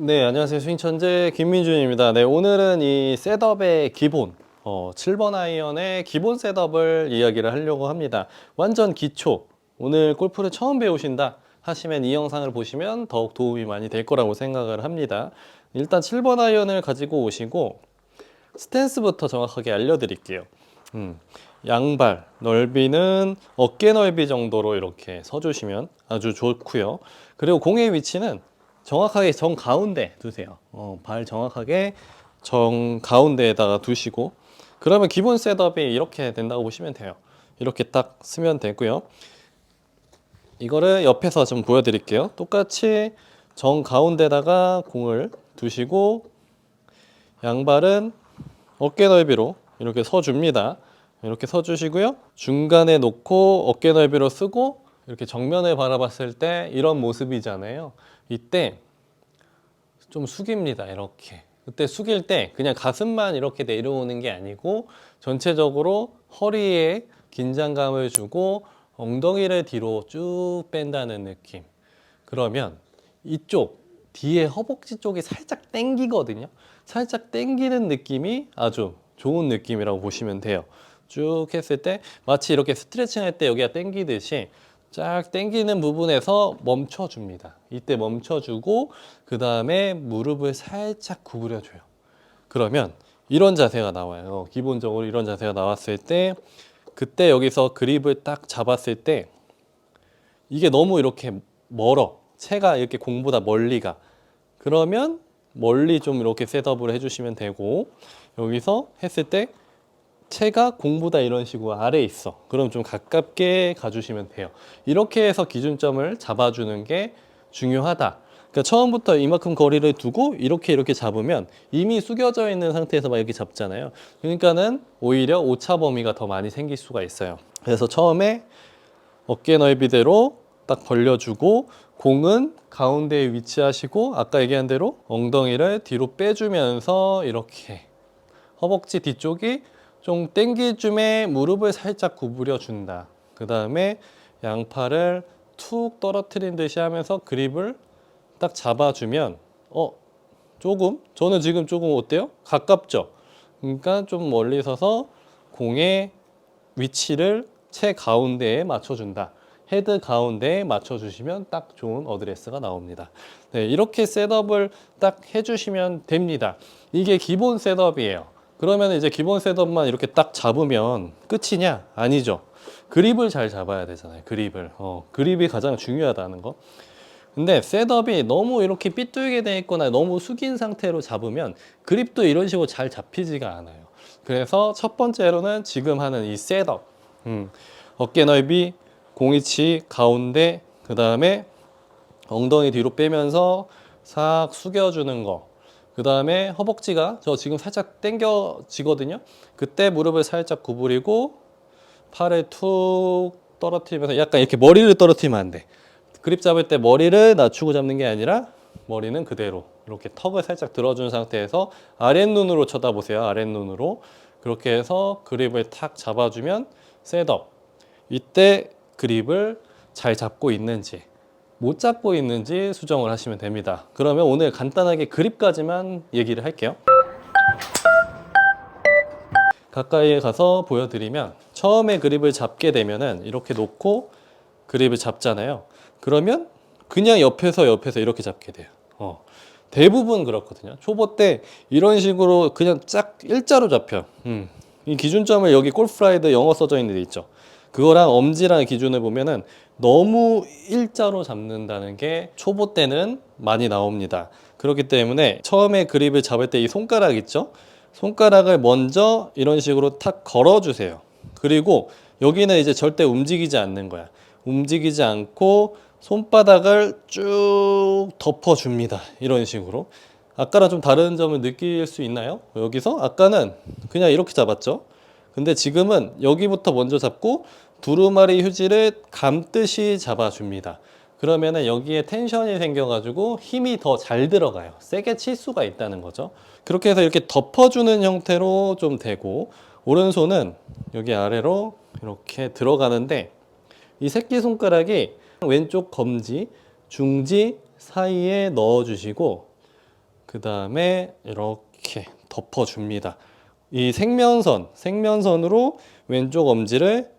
네, 안녕하세요. 스윙천재 김민준입니다. 네, 오늘은 이 셋업의 기본, 어, 7번 아이언의 기본 셋업을 이야기를 하려고 합니다. 완전 기초. 오늘 골프를 처음 배우신다 하시면 이 영상을 보시면 더욱 도움이 많이 될 거라고 생각을 합니다. 일단 7번 아이언을 가지고 오시고 스탠스부터 정확하게 알려드릴게요. 음, 양발 넓이는 어깨 넓이 정도로 이렇게 서주시면 아주 좋고요. 그리고 공의 위치는 정확하게 정 가운데 두세요. 어, 발 정확하게 정 가운데에다가 두시고 그러면 기본 셋업이 이렇게 된다고 보시면 돼요. 이렇게 딱 쓰면 되고요. 이거를 옆에서 좀 보여드릴게요. 똑같이 정 가운데다가 공을 두시고 양발은 어깨 넓이로 이렇게 서줍니다. 이렇게 서주시고요. 중간에 놓고 어깨 넓이로 쓰고 이렇게 정면을 바라봤을 때 이런 모습이잖아요. 이때 좀 숙입니다. 이렇게. 그때 숙일 때 그냥 가슴만 이렇게 내려오는 게 아니고 전체적으로 허리에 긴장감을 주고 엉덩이를 뒤로 쭉 뺀다는 느낌. 그러면 이쪽 뒤에 허벅지 쪽이 살짝 당기거든요. 살짝 당기는 느낌이 아주 좋은 느낌이라고 보시면 돼요. 쭉 했을 때 마치 이렇게 스트레칭 할 때 여기가 당기듯이 쫙 당기는 부분에서 멈춰줍니다. 이때 멈춰주고 그 다음에 무릎을 살짝 구부려줘요. 그러면 이런 자세가 나와요. 기본적으로 이런 자세가 나왔을 때 그때 여기서 그립을 딱 잡았을 때 이게 너무 이렇게 멀어. 채가 이렇게 공보다 멀리가. 그러면 멀리 좀 이렇게 셋업을 해주시면 되고 여기서 했을 때 채가 공보다 이런 식으로 아래에 있어. 그럼 좀 가깝게 가주시면 돼요. 이렇게 해서 기준점을 잡아주는 게 중요하다. 그러니까 처음부터 이만큼 거리를 두고 이렇게 이렇게 잡으면 이미 숙여져 있는 상태에서 막 이렇게 잡잖아요. 그러니까는 오히려 오차 범위가 더 많이 생길 수가 있어요. 그래서 처음에 어깨 넓이대로 딱 벌려주고 공은 가운데에 위치하시고 아까 얘기한 대로 엉덩이를 뒤로 빼주면서 이렇게 허벅지 뒤쪽이 좀 땡길 쯤에 무릎을 살짝 구부려 준다. 그 다음에 양팔을 툭 떨어뜨린 듯이 하면서 그립을 딱 잡아주면 어 조금 저는 지금 조금 어때요? 가깝죠. 그러니까 좀 멀리 서서 공의 위치를 채 가운데에 맞춰준다. 헤드 가운데에 맞춰주시면 딱 좋은 어드레스가 나옵니다. 네, 이렇게 셋업을 딱 해주시면 됩니다. 이게 기본 셋업이에요. 그러면 이제 기본 셋업만 이렇게 딱 잡으면 끝이냐? 아니죠. 그립을 잘 잡아야 되잖아요. 그립을. 어, 그립이 가장 중요하다는 거. 근데 셋업이 너무 이렇게 삐뚤게 돼 있거나 너무 숙인 상태로 잡으면 그립도 이런 식으로 잘 잡히지가 않아요. 그래서 첫 번째로는 지금 하는 이 셋업. 음, 어깨 넓이, 공이치 가운데, 그 다음에 엉덩이 뒤로 빼면서 싹 숙여주는 거. 그 다음에 허벅지가 저 지금 살짝 당겨지거든요. 그때 무릎을 살짝 구부리고 팔을 툭 떨어뜨리면서 약간 이렇게 머리를 떨어뜨리면 안 돼. 그립 잡을 때 머리를 낮추고 잡는 게 아니라 머리는 그대로 이렇게 턱을 살짝 들어준 상태에서 아랫눈으로 쳐다보세요. 아랫눈으로. 그렇게 해서 그립을 탁 잡아주면 셋업. 이때 그립을 잘 잡고 있는지 못 잡고 있는지 수정을 하시면 됩니다. 그러면 오늘 간단하게 그립까지만 얘기를 할게요. 가까이에 가서 보여드리면 처음에 그립을 잡게 되면은 이렇게 놓고 그립을 잡잖아요. 그러면 그냥 옆에서 옆에서 이렇게 잡게 돼요. 어. 대부분 그렇거든요. 초보 때 이런 식으로 그냥 쫙 일자로 잡혀. 음. 이 기준점을 여기 골프라이드 영어 써져 있는 데 있죠. 그거랑 엄지랑 기준을 보면은 너무 일자로 잡는다는 게 초보 때는 많이 나옵니다. 그렇기 때문에 처음에 그립을 잡을 때 이 손가락 있죠? 손가락을 먼저 이런 식으로 탁 걸어주세요. 그리고 여기는 이제 절대 움직이지 않는 거야. 움직이지 않고 손바닥을 쭉 덮어줍니다. 이런 식으로. 아까랑 좀 다른 점을 느낄 수 있나요? 여기서 아까는 그냥 이렇게 잡았죠. 근데 지금은 여기부터 먼저 잡고 두루마리 휴지를 감듯이 잡아줍니다. 그러면은 여기에 텐션이 생겨가지고 힘이 더 잘 들어가요. 세게 칠 수가 있다는 거죠. 그렇게 해서 이렇게 덮어주는 형태로 좀 되고 오른손은 여기 아래로 이렇게 들어가는데 이 새끼손가락이 왼쪽 검지, 중지 사이에 넣어주시고 그 다음에 이렇게 덮어줍니다. 이 생면선, 생면선으로 왼쪽 엄지를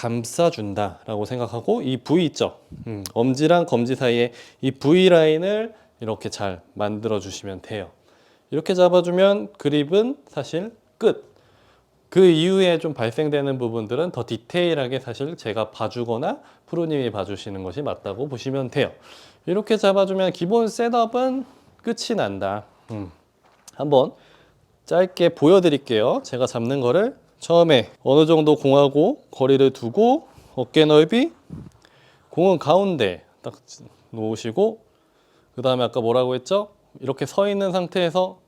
감싸준다라고 생각하고 이 V 있죠. 음, 엄지랑 검지 사이에 이 V 라인을 이렇게 잘 만들어 주시면 돼요. 이렇게 잡아주면 그립은 사실 끝. 그 이후에 좀 발생되는 부분들은 더 디테일하게 사실 제가 봐주거나 프로님이 봐주시는 것이 맞다고 보시면 돼요. 이렇게 잡아주면 기본 셋업은 끝이 난다. 음. 한번 짧게 보여드릴게요. 제가 잡는 거를 처음에 어느 정도 공하고 거리를 두고 어깨 넓이 공은 가운데 딱 놓으시고 그 다음에 아까 뭐라고 했죠? 이렇게 서 있는 상태에서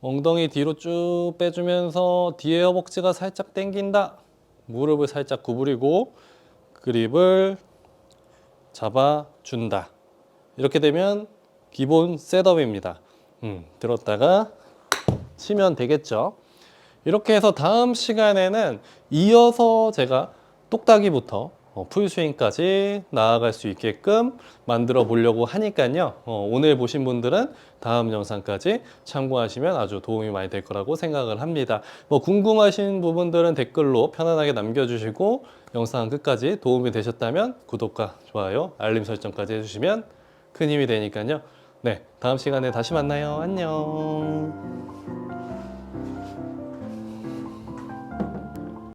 엉덩이 뒤로 쭉 빼주면서 뒤에 허벅지가 살짝 당긴다. 무릎을 살짝 구부리고 그립을 잡아준다. 이렇게 되면 기본 셋업입니다. 음, 들었다가 치면 되겠죠. 이렇게 해서 다음 시간에는 이어서 제가 똑딱이부터 어, 풀스윙까지 나아갈 수 있게끔 만들어 보려고 하니까요. 어, 오늘 보신 분들은 다음 영상까지 참고하시면 아주 도움이 많이 될 거라고 생각을 합니다. 뭐 궁금하신 부분들은 댓글로 편안하게 남겨주시고 영상 끝까지 도움이 되셨다면 구독과 좋아요, 알림 설정까지 해주시면 큰 힘이 되니까요. 네, 다음 시간에 다시 만나요. 안녕.